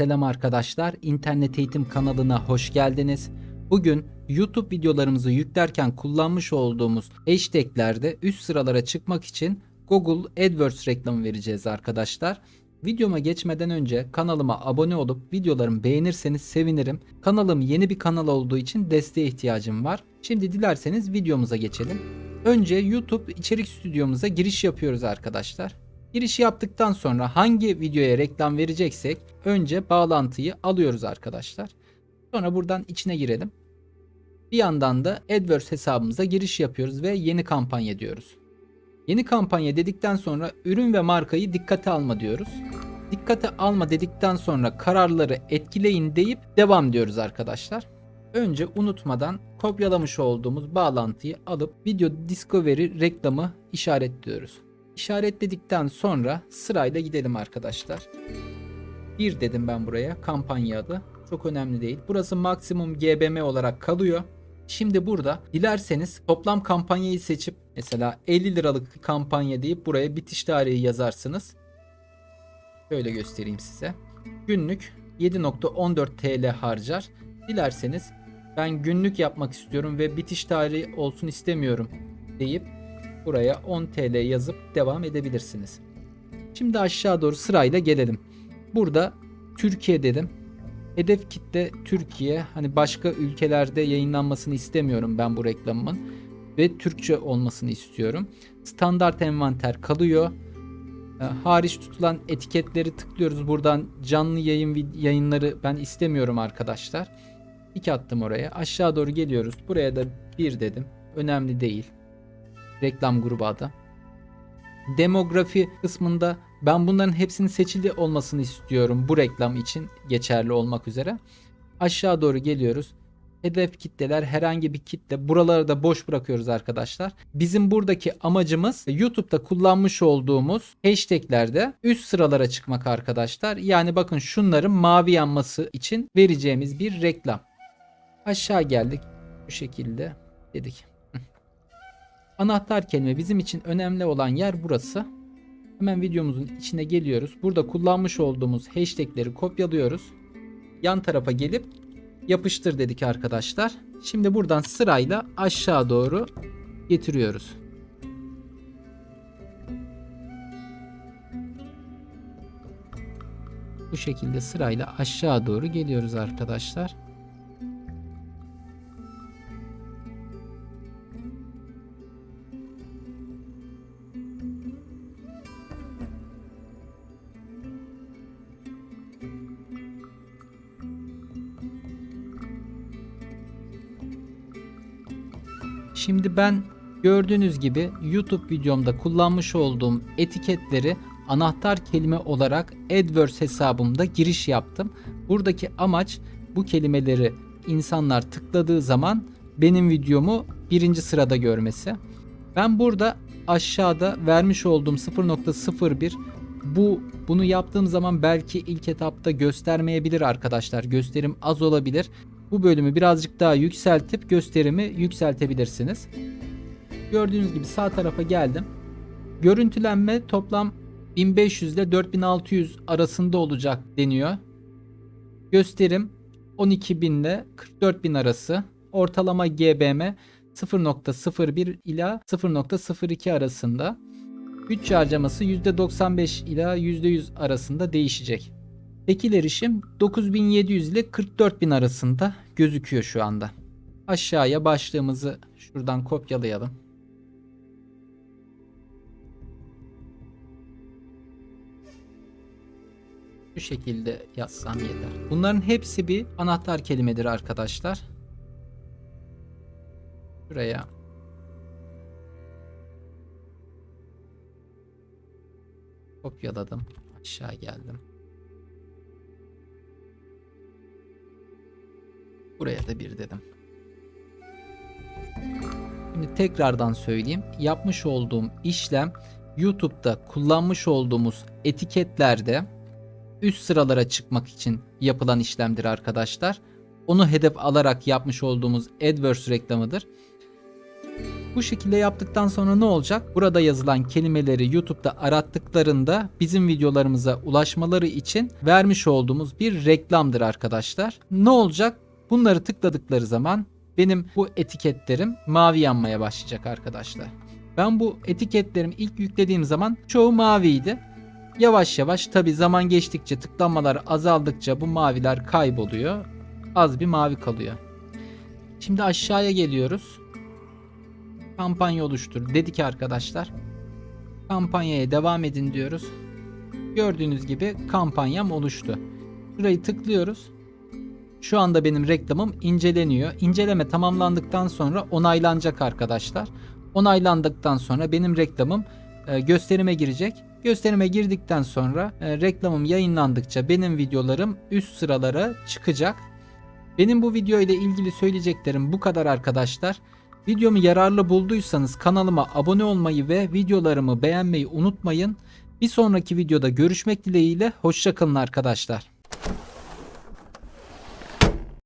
Selam arkadaşlar, İnternet Eğitim kanalına hoş geldiniz. Bugün YouTube videolarımızı yüklerken kullanmış olduğumuz hashtaglerde üst sıralara çıkmak için Google AdWords reklamı vereceğiz arkadaşlar. Videoma geçmeden önce kanalıma abone olup videolarımı beğenirseniz sevinirim. Kanalım yeni bir kanal olduğu için desteğe ihtiyacım var. Şimdi dilerseniz videomuza geçelim. Önce YouTube içerik stüdyomuza giriş yapıyoruz arkadaşlar. Giriş yaptıktan sonra hangi videoya reklam vereceksek önce bağlantıyı alıyoruz arkadaşlar. Sonra buradan içine girelim. Bir yandan da AdWords hesabımıza giriş yapıyoruz ve yeni kampanya diyoruz. Yeni kampanya dedikten sonra ürün ve markayı dikkate alma diyoruz. Dikkate alma dedikten sonra kararları etkileyin deyip devam diyoruz arkadaşlar. Önce unutmadan kopyalamış olduğumuz bağlantıyı alıp Video Discovery reklamı işaretliyoruz. İşaretledikten sonra sırayla gidelim arkadaşlar. Bir dedim ben buraya kampanya adı. Çok önemli değil. Burası maksimum GBM olarak kalıyor. Şimdi burada dilerseniz toplam kampanyayı seçip mesela 50 liralık kampanya deyip buraya bitiş tarihi yazarsınız. Şöyle göstereyim size. Günlük 7.14 TL harcar. Dilerseniz ben günlük yapmak istiyorum ve bitiş tarihi olsun istemiyorum deyip buraya 10 TL yazıp devam edebilirsiniz. Şimdi aşağı doğru sırayla gelelim. Burada Türkiye dedim. Hedef kitle Türkiye. Hani başka ülkelerde yayınlanmasını istemiyorum ben bu reklamımın. Ve Türkçe olmasını istiyorum. Standart envanter kalıyor. E, hariç tutulan etiketleri tıklıyoruz. Buradan canlı yayın yayınları ben istemiyorum arkadaşlar. İki attım oraya. Aşağı doğru geliyoruz. Buraya da bir dedim. Önemli değil. Reklam grubu adı. Demografi kısmında ben bunların hepsinin seçili olmasını istiyorum bu reklam için geçerli olmak üzere. Aşağı doğru geliyoruz. Hedef kitleler herhangi bir kitle. Buraları da boş bırakıyoruz arkadaşlar. Bizim buradaki amacımız YouTube'da kullanmış olduğumuz hashtaglerde üst sıralara çıkmak arkadaşlar. Yani bakın şunların mavi yanması için vereceğimiz bir reklam. Aşağı geldik. Bu şekilde dedik. Anahtar kelime bizim için önemli olan yer burası. Hemen videomuzun içine geliyoruz. Burada kullanmış olduğumuz hashtagleri kopyalıyoruz. Yan tarafa gelip yapıştır dedik arkadaşlar. Şimdi buradan sırayla aşağı doğru getiriyoruz. Bu şekilde sırayla aşağı doğru geliyoruz arkadaşlar. Şimdi ben gördüğünüz gibi YouTube videomda kullanmış olduğum etiketleri anahtar kelime olarak AdWords hesabımda giriş yaptım. Buradaki amaç bu kelimeleri insanlar tıkladığı zaman benim videomu birinci sırada görmesi. Ben burada aşağıda vermiş olduğum 0.01 bu bunu yaptığım zaman belki ilk etapta göstermeyebilir arkadaşlar. Gösterim az olabilir. Bu bölümü birazcık daha yükseltip gösterimi yükseltebilirsiniz. Gördüğünüz gibi sağ tarafa geldim. Görüntülenme toplam 1500 ile 4600 arasında olacak deniyor. Gösterim 12000 ile 44000 arası. Ortalama GBM 0.01 ila 0.02 arasında. Bütçe harcaması %95 ila %100 arasında değişecek. Tekil erişim 9700 ile 44000 arasında gözüküyor şu anda. Aşağıya başlığımızı şuradan kopyalayalım. Bu şekilde yazsam yeter. Bunların hepsi bir anahtar kelimedir arkadaşlar. Şuraya kopyaladım. Aşağı geldim. Buraya da bir dedim. Şimdi tekrardan söyleyeyim. Yapmış olduğum işlem YouTube'da kullanmış olduğumuz etiketlerde üst sıralara çıkmak için yapılan işlemdir arkadaşlar. Onu hedef alarak yapmış olduğumuz AdWords reklamıdır. Bu şekilde yaptıktan sonra ne olacak? Burada yazılan kelimeleri YouTube'da arattıklarında bizim videolarımıza ulaşmaları için vermiş olduğumuz bir reklamdır arkadaşlar. Ne olacak? Bunları tıkladıkları zaman benim bu etiketlerim mavi yanmaya başlayacak arkadaşlar. Ben bu etiketlerimi ilk yüklediğim zaman çoğu maviydi. Yavaş yavaş tabi zaman geçtikçe tıklanmalar azaldıkça bu maviler kayboluyor. Az bir mavi kalıyor. Şimdi aşağıya geliyoruz. Kampanya oluştur dedik arkadaşlar. Kampanyaya devam edin diyoruz. Gördüğünüz gibi kampanyam oluştu. Burayı tıklıyoruz. Şu anda benim reklamım inceleniyor. İnceleme tamamlandıktan sonra onaylanacak arkadaşlar. Onaylandıktan sonra benim reklamım e, gösterime girecek. Gösterime girdikten sonra e, reklamım yayınlandıkça benim videolarım üst sıralara çıkacak. Benim bu video ile ilgili söyleyeceklerim bu kadar arkadaşlar. Videomu yararlı bulduysanız kanalıma abone olmayı ve videolarımı beğenmeyi unutmayın. Bir sonraki videoda görüşmek dileğiyle hoşçakalın arkadaşlar.